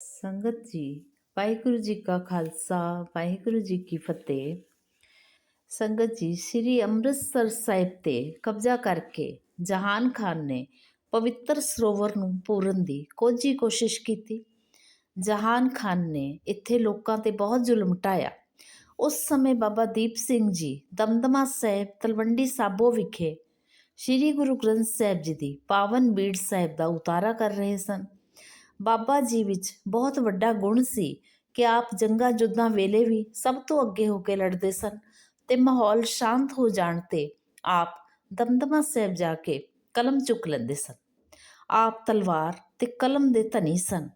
ਸੰਗਤ ਜੀ, ਵਾਹਿਗੁਰੂ ਜੀ ਕਾ ਖਾਲਸਾ, ਵਾਹਿਗੁਰੂ ਜੀ ਕੀ ਫਤਿਹ। ਸੰਗਤ ਜੀ, ਸ੍ਰੀ ਅੰਮ੍ਰਿਤਸਰ ਸਾਹਿਬ ਤੇ ਕਬਜ਼ਾ ਕਰਕੇ ਜਹਾਨ ਖਾਨ ਨੇ ਪਵਿੱਤਰ ਸਰੋਵਰ ਨੂੰ ਪੂਰਨ ਦੀ ਕੋਝੀ ਕੋਸ਼ਿਸ਼ ਕੀਤੀ। ਜਹਾਨ ਖਾਨ ਨੇ ਇੱਥੇ ਲੋਕਾਂ ਤੇ ਬਹੁਤ ਜ਼ੁਲਮ ਢਾਇਆ ਉਸ ਸਮੇਂ ਬਾਬਾ ਦੀਪ ਸਿੰਘ ਜੀ, ਦਮਦਮਾ ਸਾਹਿਬ, ਤਲਵੰਡੀ ਸਾਬੋ ਵਿਖੇ ਸ੍ਰੀ ਗੁਰੂ ਗ੍ਰੰਥ ਸਾਹਿਬ ਜੀ ਦੀ ਪਾਵਨ ਬੀੜ ਸਾਹਿਬ ਦਾ ਉਤਾਰਾ ਕਰ ਰਹੇ ਸਨ। ਬਾਬਾ ਜੀ ਵਿੱਚ ਬਹੁਤ ਵੱਡਾ ਗੁਣ ਸੀ ਕਿ ਆਪ ਜੰਗਾਂ ਜੁੱਦਾਂ ਵੇਲੇ ਵੀ ਸਭ ਤੋਂ ਅੱਗੇ ਹੋ ਕੇ ਲੜਦੇ ਸਨ ਤੇ ਮਾਹੌਲ ਸ਼ਾਂਤ ਹੋ ਜਾਣ ਤੇ ਆਪ ਦਮਦਮਾ ਸਾਹਿਬ ਜਾ ਕੇ ਕਲਮ ਚੁੱਕ ਲੈਂਦੇ ਸਨ। ਆਪ ਤਲਵਾਰ ਤੇ ਕਲਮ ਦੇ ਧਨੀ ਸਨ।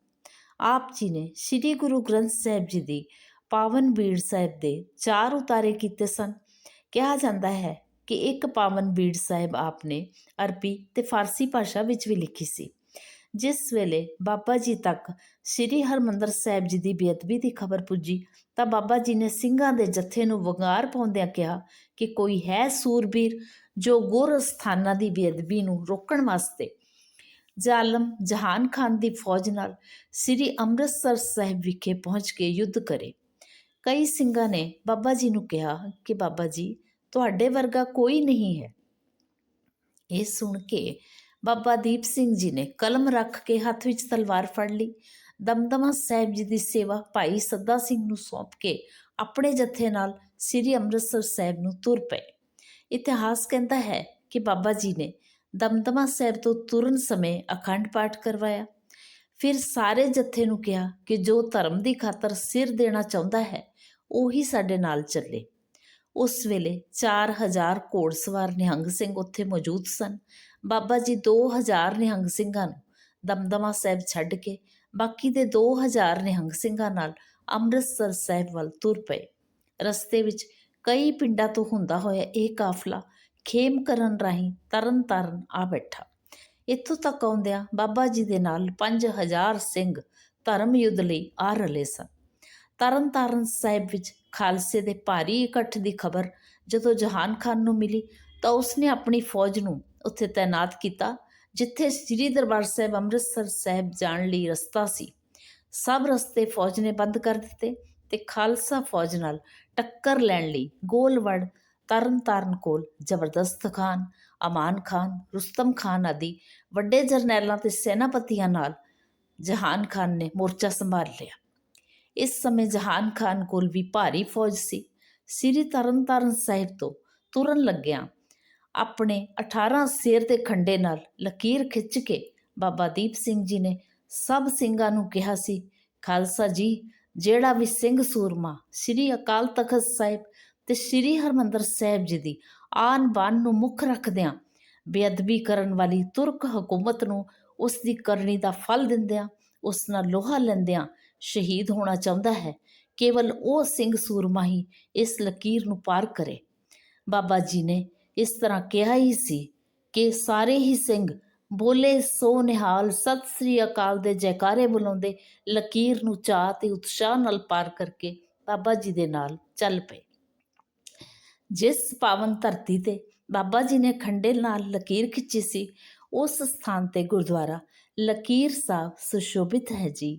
ਆਪ ਜੀ ਨੇ ਸ੍ਰੀ ਗੁਰੂ ਗ੍ਰੰਥ ਸਾਹਿਬ ਜੀ ਦੀ ਪਾਵਨ ਬੀੜ ਸਾਹਿਬ ਦੇ ਚਾਰ ਉਤਾਰੇ ਕੀਤੇ ਸਨ। ਕਿਹਾ ਜਾਂਦਾ ਹੈ ਕਿ ਇੱਕ ਪਾਵਨ ਬੀੜ ਸਾਹਿਬ ਆਪ ਨੇ ਅਰਬੀ ਤੇ ਫਾਰਸੀ ਭਾਸ਼ਾ ਵਿੱਚ ਵੀ ਲਿਖੀ ਸੀ। ਜਿਸ ਵੇਲੇ ਬਾਬਾ ਜੀ ਤੱਕ ਸ੍ਰੀ ਹਰਮੰਦਰ ਸਾਹਿਬ ਜੀ ਦੀ ਬੇਅਦਬੀ ਦੀ ਖਬਰ ਪੁੱਜੀ, ਤਾਂ ਬਾਬਾ ਜੀ ਨੇ ਸਿੰਘਾਂ ਦੇ ਜੱਥੇ ਨੂੰ ਵੰਗਾਰ ਪਾਉਂਦਿਆਂ ਕਿਹਾ ਕਿ ਕੋਈ ਹੈ ਸੂਰਬੀਰ ਜੋ ਗੁਰ ਸਥਾਨਾਂ ਦੀ ਬੇਅਦਬੀ ਨੂੰ ਰੋਕਣ ਵਾਸਤੇ ਜ਼ਾਲਮ ਜਹਾਨ ਖਾਨ ਦੀ ਫੌਜ ਨਾਲ ਸ੍ਰੀ ਅੰਮ੍ਰਿਤਸਰ ਸਾਹਿਬ ਵਿਖੇ ਪਹੁੰਚ ਕੇ ਯੁੱਧ ਕਰੇ। ਕਈ ਸਿੰਘਾਂ ਨੇ ਬਾਬਾ ਜੀ ਨੂੰ ਕਿਹਾ ਕਿ ਬਾਬਾ ਜੀ, ਤੁਹਾਡੇ ਵਰਗਾ ਕੋਈ ਨਹੀਂ ਹੈ। ਇਹ ਸੁਣ ਕੇ ਬਾਬਾ ਦੀਪ ਸਿੰਘ ਜੀ ਨੇ ਕਲਮ ਰੱਖ ਕੇ ਹੱਥ ਵਿੱਚ ਤਲਵਾਰ ਫੜ ਲਈ। ਦਮਦਮਾ ਸਾਹਿਬ ਜੀ ਦੀ ਸੇਵਾ ਭਾਈ ਸੱਦਾ ਸਿੰਘ ਨੂੰ ਸੌਂਪ ਕੇ ਆਪਣੇ ਜਥੇ ਨਾਲ ਸ੍ਰੀ ਅੰਮ੍ਰਿਤਸਰ ਸਾਹਿਬ ਨੂੰ ਤੁਰ ਪਏ। ਇਤਿਹਾਸ ਕਹਿੰਦਾ ਹੈ ਕਿ ਬਾਬਾ ਜੀ ਨੇ ਦਮਦਮਾ ਸਾਹਿਬ ਤੋਂ ਤੁਰਨ ਸਮੇਂ ਅਖੰਡ ਪਾਠ ਕਰਵਾਇਆ। ਫਿਰ ਸਾਰੇ ਜੱਥੇ ਨੂੰ ਕਿਹਾ ਕਿ ਜੋ ਧਰਮ ਦੀ ਖਾਤਰ ਸਿਰ ਦੇਣਾ ਚਾਹੁੰਦਾ ਹੈ, ਉਹੀ ਸਾਡੇ ਨਾਲ ਚੱਲੇ। ਉਸ ਵੇਲੇ 4000 ਘੋੜਸਵਾਰ ਨਿਹੰਗ ਸਿੰਘ ਉੱਥੇ ਮੌਜੂਦ ਸਨ। ਬਾਬਾ ਜੀ 2000 ਨਿਹੰਗ ਸਿੰਘਾਂ ਨੂੰ ਦਮਦਮਾ ਸਾਹਿਬ ਛੱਡ ਕੇ ਬਾਕੀ ਦੇ 2000 ਨਿਹੰਗ ਸਿੰਘਾਂ ਨਾਲ ਅੰਮ੍ਰਿਤਸਰ ਸਾਹਿਬ ਵੱਲ ਤੁਰ ਪਏ। ਰਸਤੇ ਵਿੱਚ ਕਈ ਪਿੰਡਾਂ ਤੋਂ ਹੁੰਦਾ ਹੋਇਆ ਇਹ ਕਾਫਲਾ ਖੇਮ ਕਰਨ ਰਾਹੀਂ ਤਰਨ ਤਾਰਨ ਆ ਬੈਠਾ। ਇੱਥੋਂ ਤੱਕ ਆਉਂਦਿਆਂ ਬਾਬਾ ਜੀ ਦੇ ਨਾਲ 5000 ਸਿੰਘ ਧਰਮ ਯੁੱਧ ਲਈ ਆ ਰਲੇ ਸਨ। ਤਰਨ ਤਾਰਨ ਸਾਹਿਬ ਵਿੱਚ ਖਾਲਸੇ ਦੇ ਭਾਰੀ ਇਕੱਠ ਦੀ ਖਬਰ ਜਦੋਂ ਜਹਾਨ ਖਾਨ ਨੂੰ ਮਿਲੀ ਤਾਂ ਉਸਨੇ ਆਪਣੀ ਫੌਜ ਨੂੰ ਉੱਥੇ ਤਾਇਨਾਤ ਕੀਤਾ, ਜਿੱਥੇ ਸ੍ਰੀ ਦਰਬਾਰ ਸਾਹਿਬ ਅੰਮ੍ਰਿਤਸਰ ਸਾਹਿਬ ਜਾਣ ਲਈ ਰਸਤਾ ਸੀ। ਸਭ ਰਸਤੇ ਫੌਜ ਨੇ ਬੰਦ ਕਰ ਦਿੱਤੇ ਤੇ ਖਾਲਸਾ ਫੌਜ ਨਾਲ ਟੱਕਰ ਲੈਣ ਲਈ ਗੋਲਵੜ ਤਰਨ ਤਾਰਨ ਕੋਲ ਜ਼ਬਰਦਸਤ ਖਾਨ, ਅਮਾਨ ਖਾਨ, ਰੁਸਤਮ ਖਾਨ ਆਦਿ ਵੱਡੇ ਜਰਨੈਲਾਂ ਤੇ ਸੈਨਾਪਤੀਆਂ ਨਾਲ ਜਹਾਨ ਖਾਨ ਨੇ ਮੋਰਚਾ ਸੰਭਾਲ ਲਿਆ। ਇਸ ਸਮੇਂ ਜਹਾਨ ਖਾਨ ਕੋਲ ਵੀ ਭਾਰੀ ਫੌਜ ਸੀ। ਸ੍ਰੀ ਤਰਨ ਤਾਰਨ ਸਾਹਿਬ ਤੋਂ ਤੁਰਨ ਲੱਗਿਆ ਆਪਣੇ 18 ਸਿਰ ਦੇ ਖੰਡੇ ਨਾਲ ਲਕੀਰ ਖਿੱਚ ਕੇ ਬਾਬਾ ਦੀਪ ਸਿੰਘ ਜੀ ਨੇ ਸਭ ਸਿੰਘਾਂ ਨੂੰ ਕਿਹਾ ਸੀ, ਖਾਲਸਾ ਜੀ, ਜਿਹੜਾ ਵੀ ਸਿੰਘ ਸੂਰਮਾ, ਸ੍ਰੀ ਅਕਾਲ ਤਖਤ ਸਾਹਿਬ ਤੇ ਸ੍ਰੀ ਹਰਮੰਦਰ ਸਾਹਿਬ ਜੀ ਦੀ ਆਨ ਬਾਨ ਨੂੰ ਮੁੱਖ ਰੱਖਦਿਆਂ ਬੇਅਦਬੀ ਕਰਨ ਵਾਲੀ ਤੁਰਕ ਹਕੂਮਤ ਨੂੰ ਉਸ ਦੀ ਕਰਨੀ ਦਾ ਫਲ ਦਿੰਦਿਆਂ, ਉਸ ਨਾਲ ਲੋਹਾ ਲੈਂਦਿਆਂ ਸ਼ਹੀਦ ਹੋਣਾ ਚਾਹੁੰਦਾ ਹੈ। ਕੇਵਲ ਉਹ ਸਿੰਘ ਸੂਰਮਾ ਹੀ ਇਸ ਲਕੀਰ ਨੂੰ ਪਾਰ ਕਰੇ। ਬਾਬਾ ਜੀ ਨੇ ਇਸ ਤਰ੍ਹਾਂ ਕਿਹਾ ਹੀ ਸੀ ਕਿ ਸਾਰੇ ਹੀ ਸਿੰਘ ਬੋਲੇ ਸੋ ਨਿਹਾਲ ਸਤਿ ਸ੍ਰੀ ਅਕਾਲ ਦੇ ਜੈਕਾਰੇ ਬੁਲਾਉਂਦੇ ਲਕੀਰ ਨੂੰ ਚਾਹ ਤੇ ਉਤਸ਼ਾਹ ਨਾਲ ਪਾਰ ਕਰਕੇ ਬਾਬਾ ਜੀ ਦੇ ਨਾਲ ਚੱਲ ਪਏ। ਜਿਸ ਪਾਵਨ ਧਰਤੀ ਤੇ ਬਾਬਾ ਜੀ ਨੇ ਖੰਡੇ ਨਾਲ ਲਕੀਰ ਖਿੱਚੀ ਸੀ, ਉਸ ਸਥਾਨ ਤੇ ਗੁਰਦੁਆਰਾ ਲਕੀਰ ਸਾਹਿਬ ਸੁਸ਼ੋਭਿਤ ਹੈ ਜੀ।